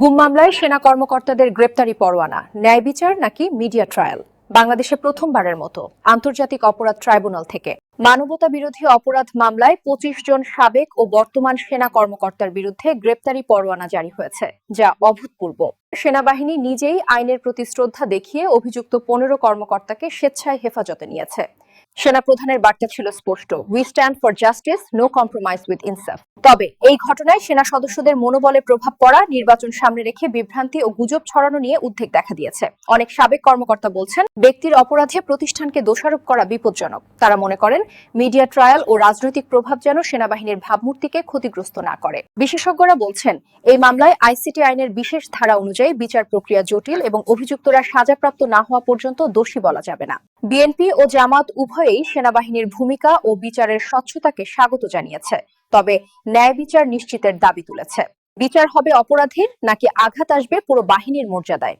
গুম মামলায় সেনা কর্মকর্তাদের গ্রেপ্তারি পরোয়ানা, ন্যায় বিচার নাকি মিডিয়া ট্রায়াল? বাংলাদেশে প্রথমবারের মতো আন্তর্জাতিক অপরাধ ট্রাইব্যুনাল থেকে মানবতা বিরোধী অপরাধ মামলায় পঁচিশ জন সাবেক ও বর্তমান সেনা কর্মকর্তার বিরুদ্ধে গ্রেপ্তারি পরোয়ানা জারি হয়েছে, যা অভূতপূর্ব। সেনাবাহিনী নিজেই আইনের প্রতি শ্রদ্ধা দেখিয়ে অভিযুক্ত পনেরো কর্মকর্তাকে স্বেচ্ছায় হেফাজতে নিয়েছে। সেনা প্রধানের বার্তা ছিল স্পষ্ট। We stand for justice no compromise with ইনসাফ তবে এই ঘটনায় সেনা সদস্যদের মনোবলে প্রভাব পড়া, নির্বাচন সামনে রেখে বিভ্রান্তি ও গুজব ছড়ানো নিয়ে উদ্বেগ দেখা দিয়েছে। অনেক সাবেক কর্মকর্তা বলছেন, ব্যক্তির অপরাধে প্রতিষ্ঠানকে দোষারোপ করা বিপজ্জনক। তারা মনে করেন, মিডিয়া ট্রায়াল ও রাজনৈতিক প্রভাব যেন সেনাবাহিনীর ভাবমূর্তিকে ক্ষতিগ্রস্ত না করে। বিশেষজ্ঞরা বলছেন, এই মামলায় আইসিটি আইনের বিশেষ ধারা অনুযায়ী বিচার প্রক্রিয়া জটিল এবং অভিযুক্তরা সাজাপ্রাপ্ত না হওয়া পর্যন্ত দোষী বলা যাবে না। বিএনপি ও জামাত উভয়েই সেনাবাহিনীর ভূমিকা ও বিচারের স্বচ্ছতাকে স্বাগত জানিয়েছে, তবে ন্যায় বিচার নিশ্চিতের দাবি তুলেছে। বিচার হবে অপরাধীর নাকি আঘাত আসবে পুরো বাহিনীর মর্যাদায়?